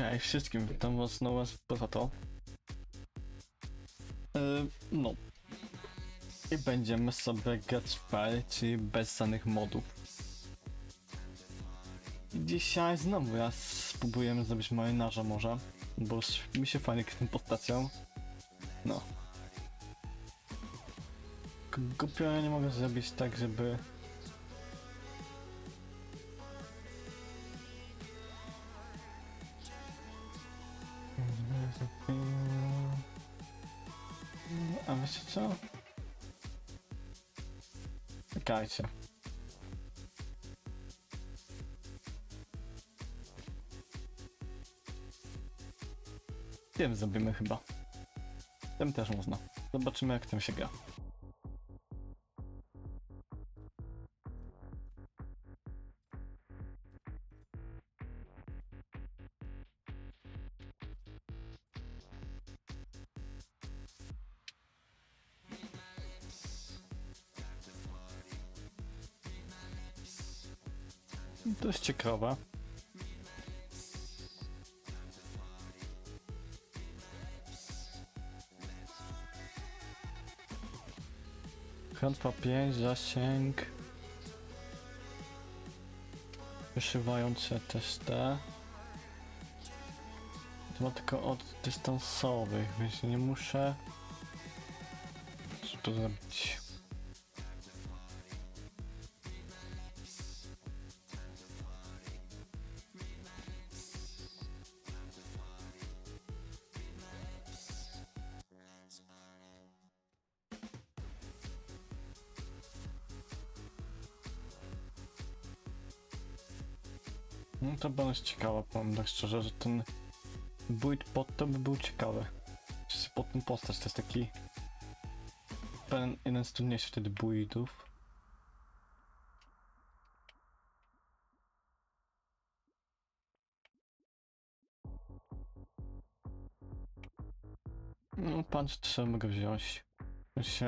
Cześć wszystkim, witam was znowu poza to. No. I będziemy sobie grać w bez żadnych modów. Dzisiaj znowu raz spróbujemy zrobić marynarza może, bo mi się fajnie tym postacią. No. G- Głupio ja nie mogę zrobić tak, żeby... Czekajcie. Tym zrobimy chyba. Tym też można. Zobaczymy jak tym się gra. Dość ciekawe. Klątwa 5, zasięg. Wyszywające też te. To ma tylko od dystansowych, więc nie muszę. Co to zrobić? No to będzie ciekawe, powiem tak szczerze, że ten build pod to by był ciekawy. Czy pod tą postać, to jest taki pewien jeden z trudniejszych wtedy buildów. No, punch trzeba mogę wziąć. się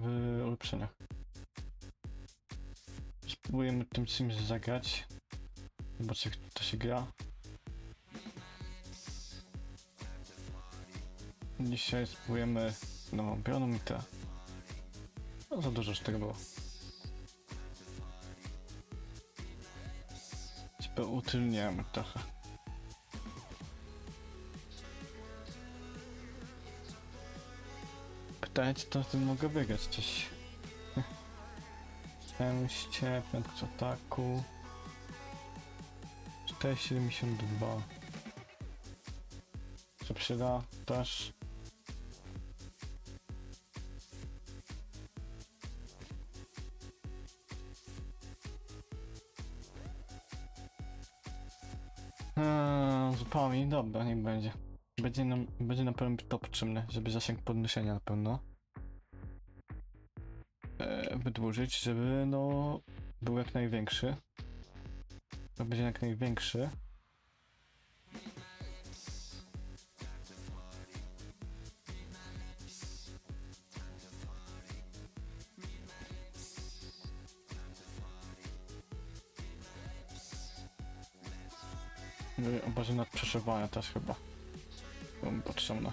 w ulepszeniach. Spróbujemy tym czymś zagrać. Zobaczcie jak to się gra. Dzisiaj spróbujemy nową te. No za dużo już tego było. Ciebie utylniemy trochę. Pytanie czy to tym mogę wygrać coś. Szczęście, prędkość ataku. 4,72 Co przyda też eee, Zupełnie dobra, niech będzie. Będzie nam, będzie na pewno to potrzebne, żeby zasięg podnoszenia na pewno eee, wydłużyć, żeby no był jak największy. To będzie jak największy. No Obazy nad przeszywania też chyba. Będą potrzebne.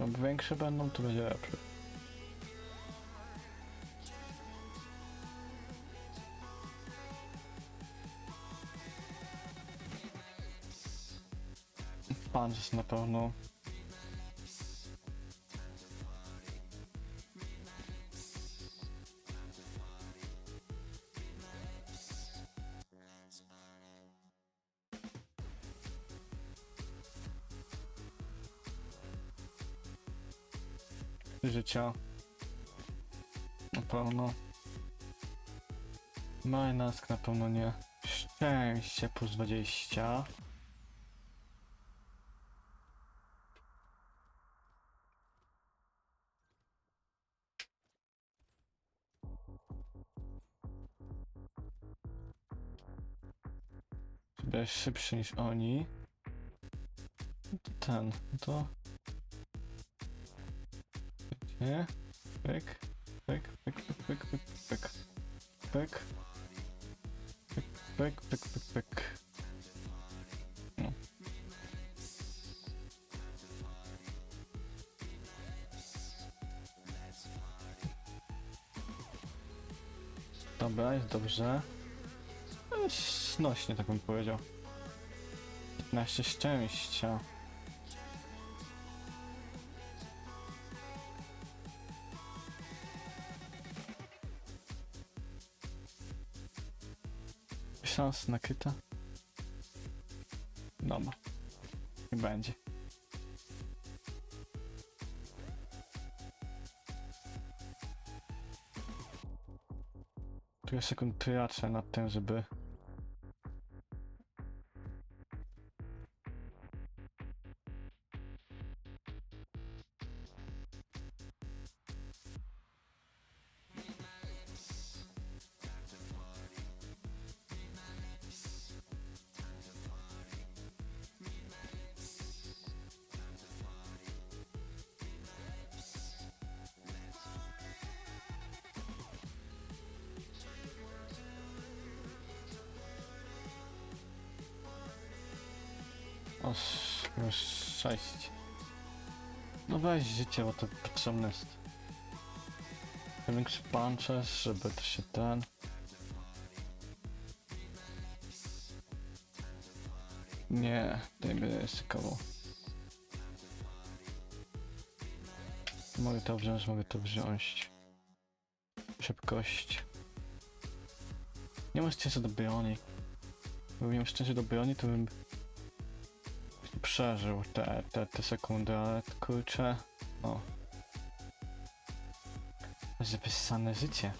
No większe będą, to będzie lepsze. Punch na pewno. Życia. Na pewno. Majnask na pewno nie. Szczęście plus 20. Bo szybszy niż oni. Ten, to... Nie? Pyk, pyk, pyk, pyk, pyk, pyk, pyk. Pyk, pyk, pyk, pyk, pyk. No. Dobra, jest dobrze. Eś jest Znośnie, tak bym powiedział. 15 szczęścia. Szans nakryta. Dobra. Nie będzie. Tu jest sekund tracę nad tym, żeby... weź życie, bo to potrzebne jest. Większy punches, żeby to się ten... Nie, będę ryzykował. Mogę to wziąć, mogę to wziąć. Szybkość. Nie masz szczęścia do bioni. Gdybym miał szczęście do bioni, to bym przeżył te, te, te sekundy, ale kurczę, no. Zapisane życie.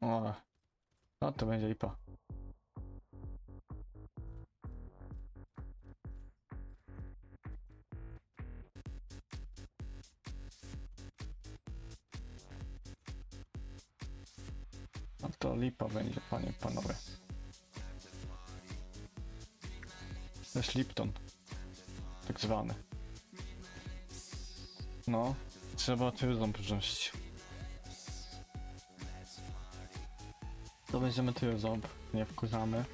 O, no to będzie lipa. No to lipa będzie, panie panowie. To jest Lipton. Tak zwany. No, trzeba tyrzą wziąć. To weźmiemy tyrzą, nie wkurzamy.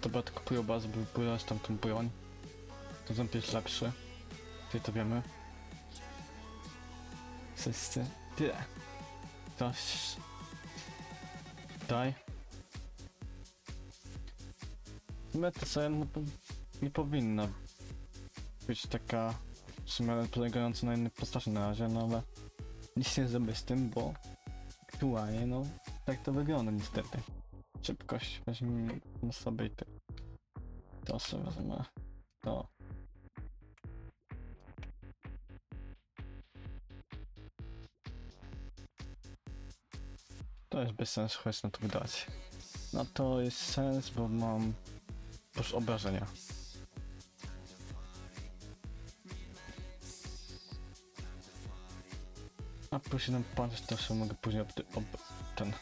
To brat kupują bazę, by wybrać tam tą broń. To ząb jest lepszy. Ty to wiemy. Wszyscy. Tyle. Coś Daj. Meta co po- nie powinna być taka sumie polegająca na innych postaci na razie, no ale nic nie zrobię z tym, bo aktualnie no tak to wygląda niestety. Szybkość weźmy sobie i ty. To sobie wezmę. To. To jest bez sensu, chodź na to wydać. No to jest sens, bo mam już obrażenia. A plus jeden punch to sobie mogę później ob, ob, ten...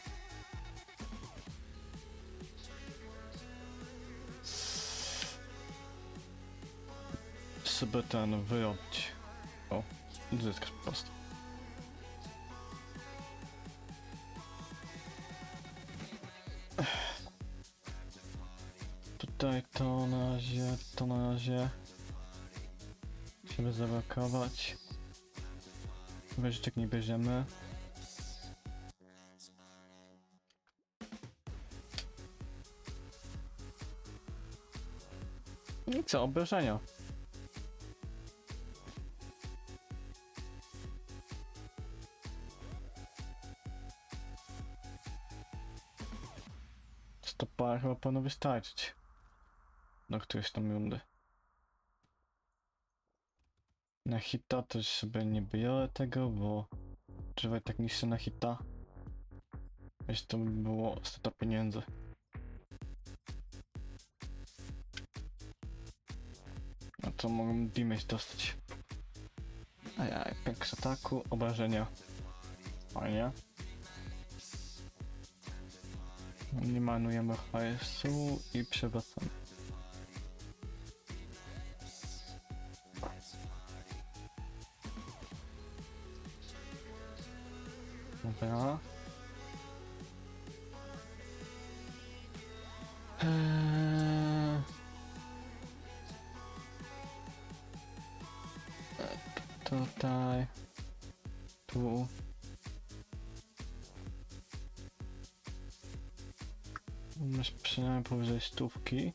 sobie ten wyrobić. O, zyskasz po prostu. Tutaj to na razie, to na razie. Musimy zablokować. Wyżyczek nie bierzemy. I co, obrażenia. Stopa chyba powinno wystarczyć. No któreś tam rundy. Na hita też sobie nie biorę tego, bo trzeba tak niższe na hita. Jeśli to by było 100 pieniędzy. No to mogą damage dostać. A ja, pęk z ataku, obrażenia. Fajnie. Nie marnujemy hajsu i przewracamy. Dobra. Eee... tutaj. Tu. Masz przynajmniej powyżej stówki.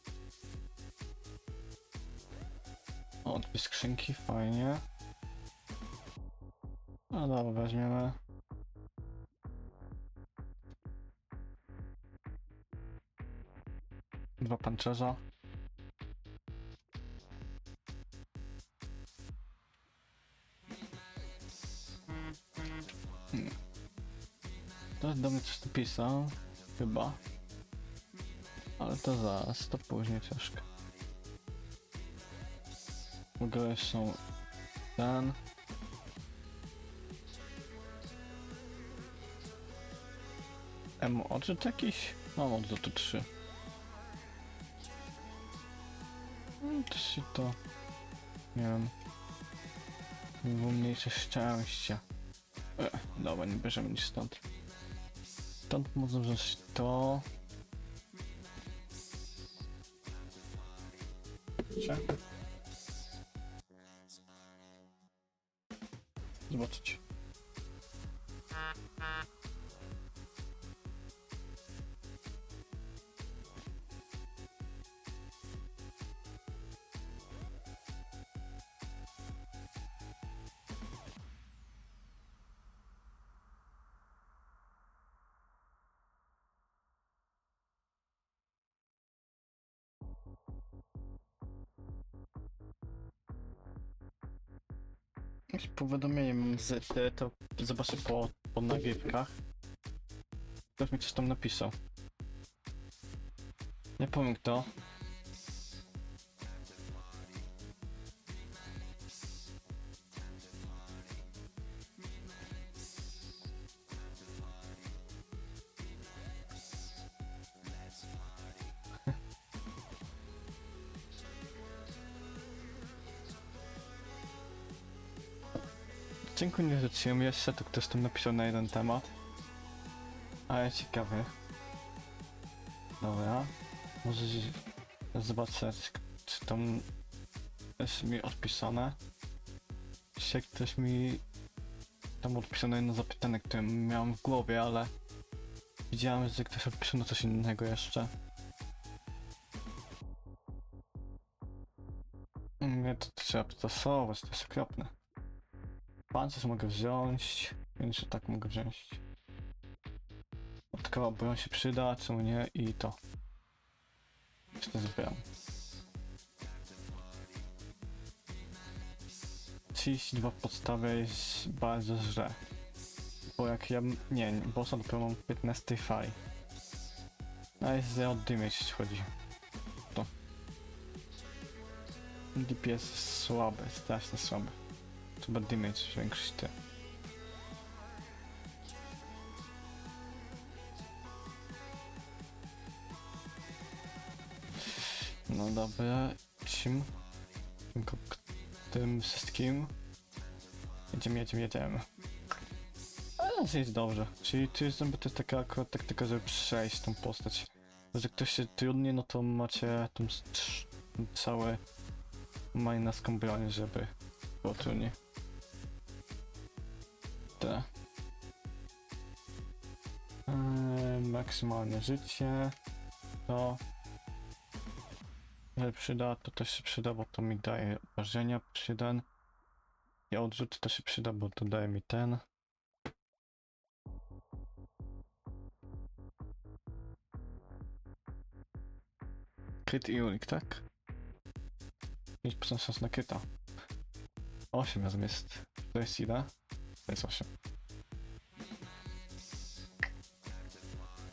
O, skrzynki, fajnie. No dobra, weźmiemy. Pancerza. Hmm. To do mnie coś napisał, chyba. Ale to zaraz, to później troszkę. W ogóle są ten. Emo odrzut jakiś? Mam odrzutu 3. Hmm, Czy to... Nie wiem. Było mniejsze szczęście. E, dobra, nie bierzemy nic stąd. Stąd można wziąć to. Cie? Jakieś powiadomienie mam z te, to zobaczę po, po nagrywkach. Ktoś mi coś tam napisał. Nie powiem kto. Dziękuję, nie rzuciłem jeszcze, to ktoś tam napisał na jeden temat. Ale ciekawy. Dobra. Może z- zobaczę, czy tam jest mi odpisane. Czy ktoś mi tam odpisał na jedno zapytanie, które miałem w głowie, ale widziałem, że ktoś odpisał na coś innego jeszcze. Nie, to, trzeba stosować, to jest okropne. Pancerz mogę wziąć, więc tak mogę wziąć. Odkoła broń się przyda, czemu nie? I to. Jeszcze zbieram. 32 w podstawie jest bardzo źle. Bo jak ja... Nie, bossa dopiero mam 15 faj. A jest za od damage jeśli chodzi. To. DPS słaby, strasznie słaby. Trzeba damage zwiększyć te. No dobra, k- tym wszystkim. Jedziemy, jedziemy, jedziemy. Ale jest dobrze. Czyli tu jest, to jest taka akurat taktyka, żeby przejść tą postać. Że ktoś się trudnie, no to macie tą całe majnaską broń, żeby było trudniej. Eee, maksymalne życie. To. Ale przyda, to też się przyda, bo to mi daje obrażenia przy ten. I odrzut to się przyda, bo to daje mi ten. Kryt i unik, tak? 5% szans na kryta. 8 razem jest. To jest ile? Jest 8.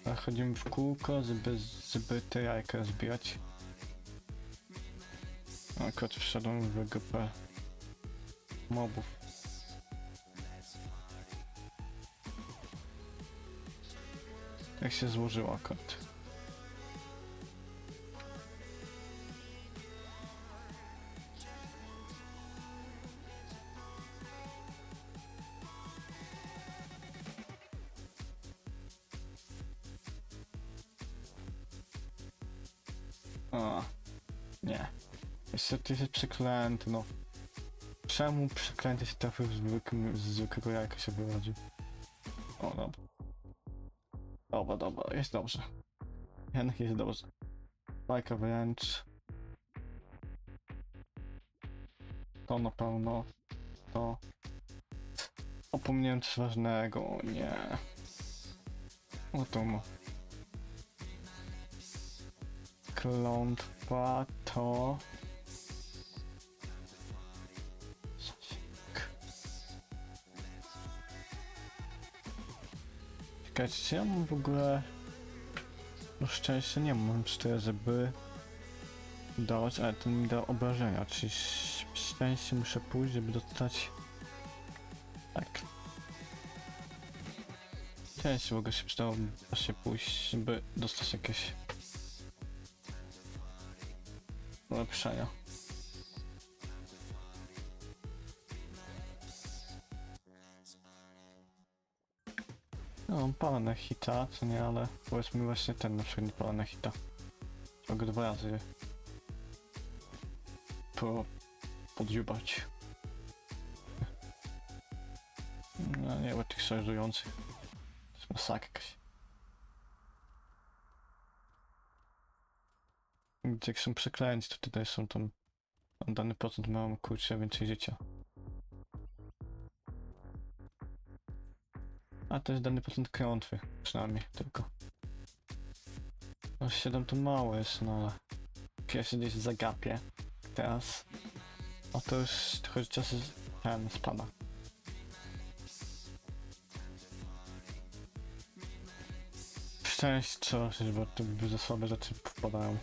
A chodzimy w kółko, żeby, żeby te jajka zbijać. Akurat wszedłem w GP mobów. Jak się złożyło akurat. Przeklęty, no. Czemu przeklęty się trafił z zwykłym- z zwykłego jajka się wyrodził? O, dobra. Dobra, dobra, jest dobrze. Jednak jest dobrze. Bajka wręcz. To na pewno. To. Opomniałem coś ważnego, nie. O to ma. Klątwa to... Czekajcie, ja mam w ogóle... No szczęście nie mam, cztery, żeby... Dawać, ale to mi da obrażenia, czyli sz- szczęście muszę pójść, żeby dostać... Tak. Szczęście ogóle się przydało właśnie pójść, żeby dostać jakieś... ulepszenia. Palę na hita, co nie, ale powiedzmy właśnie ten na przykład nie na hita. Mogę dwa razy po podjubać. No nie, bo tych szarżujących. To jest masakra jakaś. Gdzie jak są przeklęci, to tutaj są tam dany procent mają kurczę więcej życia. A to jest dany procent klątwy, przynajmniej tylko. No 7 to mało jest, no ale pierwszy gdzieś zagapię. Teraz. A to już trochę czasu ten spada. Szczęście trzeba bo by za słabe rzeczy wpadają.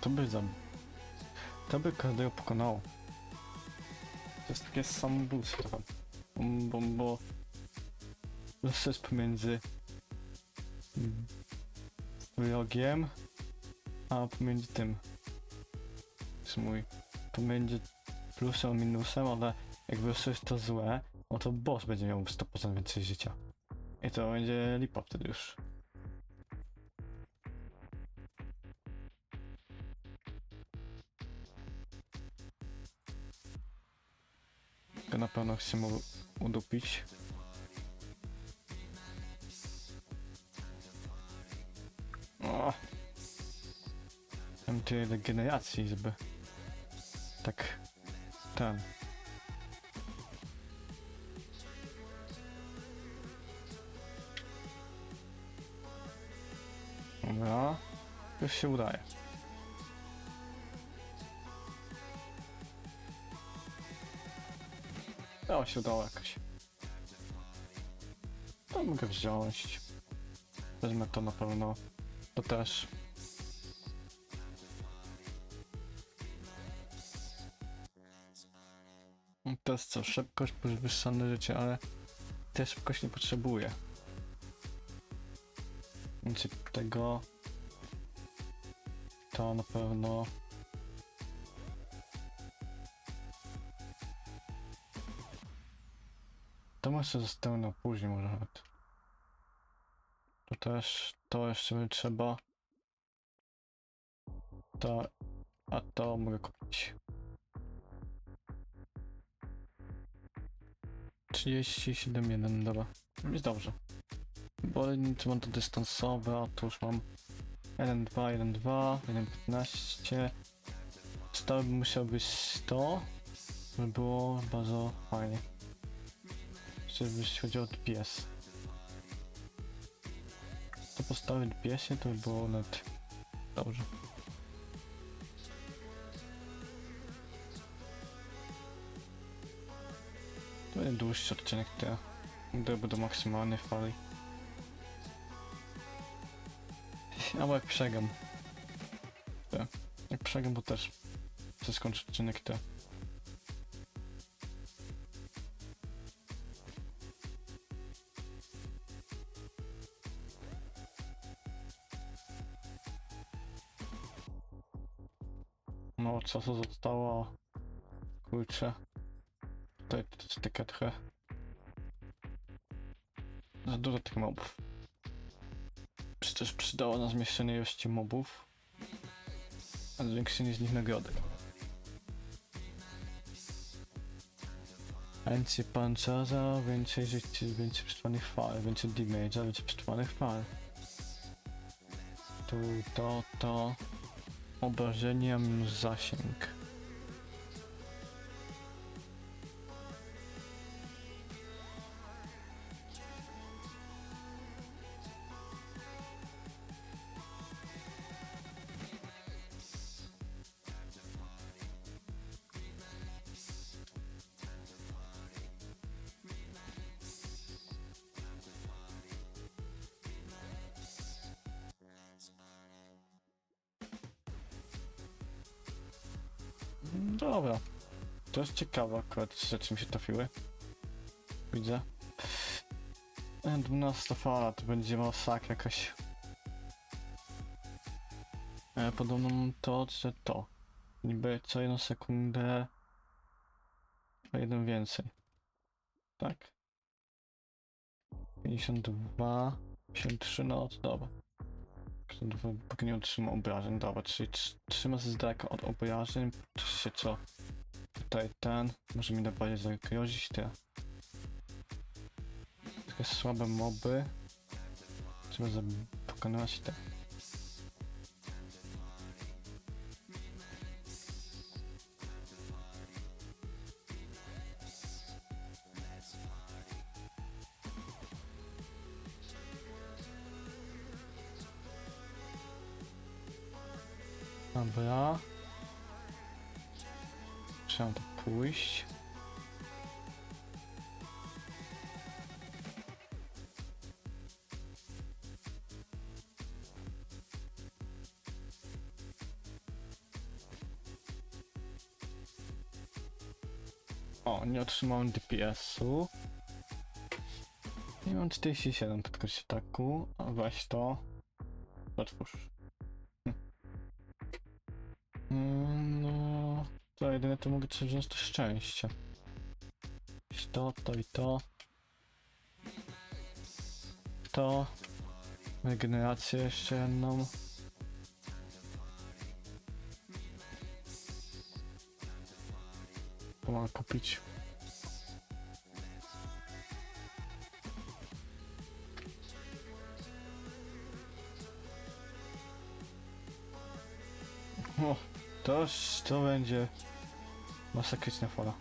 To by za... To by każdego pokonało. To jest takie samobójstwo. Bo, bo... To jest pomiędzy... Wrogiem... A pomiędzy tym... Jest mój... Pomiędzy plusem a minusem, ale jak wylosujesz to złe, no to boss będzie miał 100% więcej życia. I to będzie lipa wtedy już. Go na pewno chcę mu udupić. O! Mam tyle generacji, żeby... Tak... Ten... Dobra. Już się udaje. O, się udało jakoś. To mogę wziąć. Wezmę to na pewno. To też. To jest co? Szybkość, podwyższone życie, ale też szybkość nie potrzebuję. Więc tego... To na pewno... To może zostało na później może nawet. To też, to jeszcze by trzeba. To, a to mogę kupić. 37,1, dobra. Jest dobrze. Bo nic mam to dystansowe, a tu już mam 1, 2, 1, 2, 1, 15. Stałe by musiał być 100, żeby było bardzo fajnie. Jeśli chodzi o DPS. To postawię DPS-ie, to by było nawet dobrze. To będzie dłuższy odcinek, ja dojdę do maksymalnej fali. Albo jak przegam. Tak. Jak przegam, to też chcę skończyć odcinek te. No, czasu zostało. Kurczę. Tutaj jest taka trochę za dużo tych mobów. Przecież przydało nam zmniejszenie ilości mobów, a zwiększenie z nich nagrody. Więcej pancerza, więcej życia, więcej przetrwanych fal, więcej damage'a, więcej przetrwanych fal. Tu, to, to. Obrażenia minus zasięg. Dobra. To jest ciekawe akurat, rzeczy mi się trafiły. Widzę. E, 12 fala to będzie masakra jakaś. E, podobno mam to, że to. Niby co jedną sekundę. O jeden więcej. Tak. 52, 53, no to dobra. Nie otrzyma obrażeń, dobra, czyli tr- trzyma się z daleka od obrażeń, czy się co? Tutaj ten, może mi bardziej zagrozić, te. Takie słabe moby. Trzeba pokonywać te. Dobra. Trzeba to pójść. O, nie otrzymałem DPS-u. Nie mam 47 tylko się taku. A weź to. Otwórz. To mogę sobie wziąć to szczęście. To, to i to. To. Regenerację jeszcze jedną. To mam kupić. O, to, już- to będzie masakryczna fala.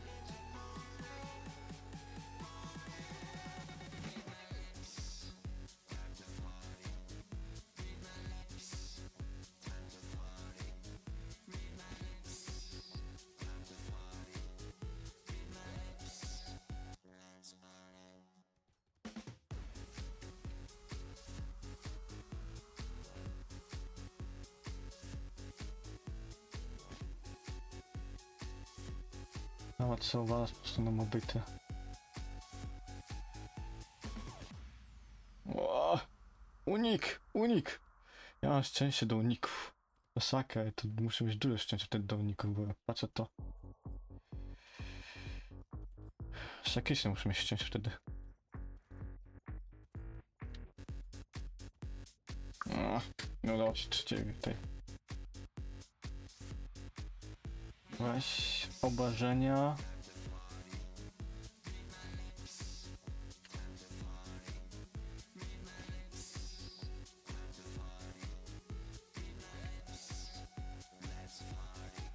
Nawet co was po prostu na mobyty. O, unik! Unik! Ja mam szczęście do uników. Masakra, to muszę mieć duże szczęście wtedy do uników, bo patrzę to. Sakrycznie muszę mieć szczęście wtedy. O, nie udało się trzeciego tej. Weź obrażenia.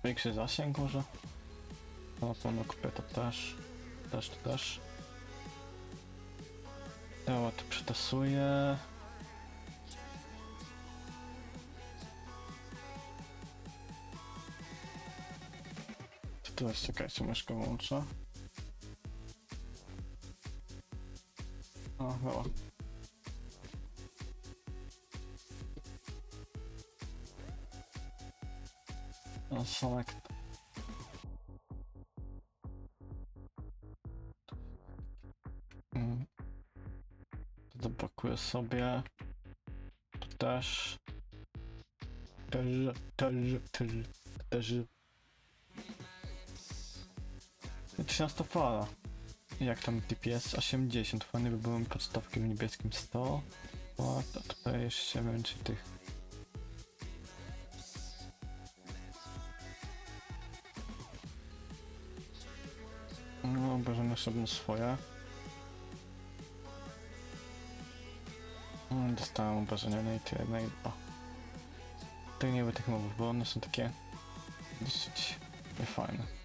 Większy zasięg może? No na pewno kupię to też. Też, to też. Dobra, to przetasuję. Teraz czekajcie, myszkę włączę. O, dobra. No, select. Mm. To Zablokuję sobie. To też. Też, też, też, też. 13 fala. Jak tam DPS? 80. Fajnie by było mi podstawki w niebieskim 100. O, to tutaj jeszcze więcej tych. No, bierzemy sobie swoje. Mm, Dostałem obrażenia na i tyle, na. Tak nie lubię tych mobów, bo one są takie dosyć niefajne.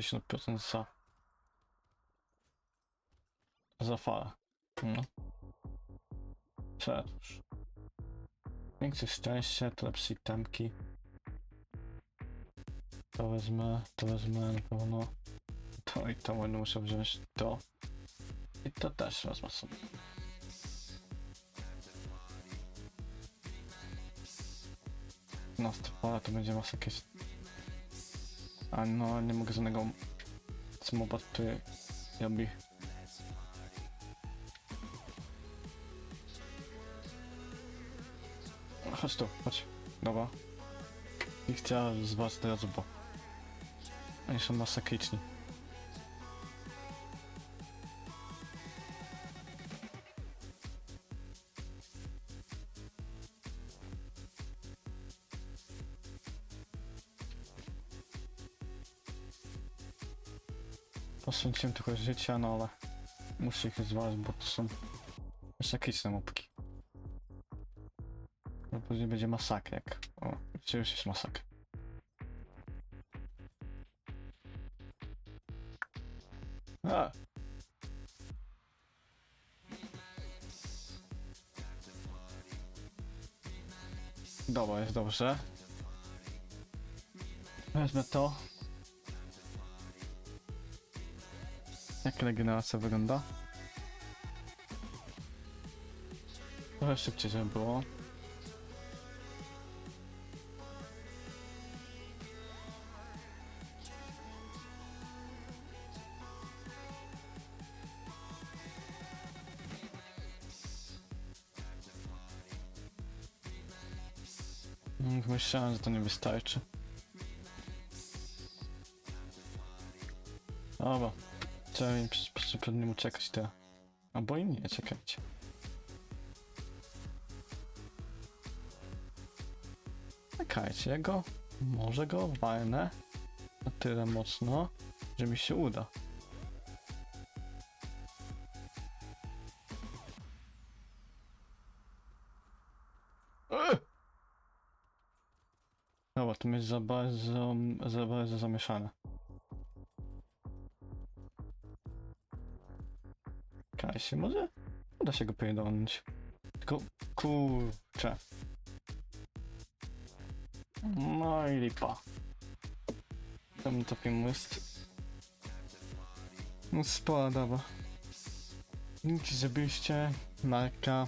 60% za za falę. No. Cóż. Większe szczęście, to lepsze itemki. To wezmę, to wezmę na pewno. To i to będę musiał wziąć to. I to też wezmę sobie. Fala to będzie masa jakieś. A no, nie mogę żadnego smoba tutaj robi. Chodź tu, chodź. Dobra. I chciałem z was teraz, bo oni są masakryczni. Życia, no ale muszę ich zwać, bo to są masakryczne mopki. No później będzie masakra, jak... O, gdzie już jest masakra. A. Dobra, jest dobrze. Wezmę to. Jak regeneracja wygląda? Trochę szybciej, żeby było. Myślałem, że to nie wystarczy. Dobra. Trzeba mi przy- przy- przed nim uciekać teraz. Albo i nie, czekajcie. Czekajcie, go... Może go walnę na tyle mocno, że mi się uda. Dobra, to jest za bardzo, za bardzo zamieszane. Się, może uda się go pierdolnąć. Tylko, kurczę. No i lipa. Tam to film jest. No spora dawa. Dzięki, żebyście Marka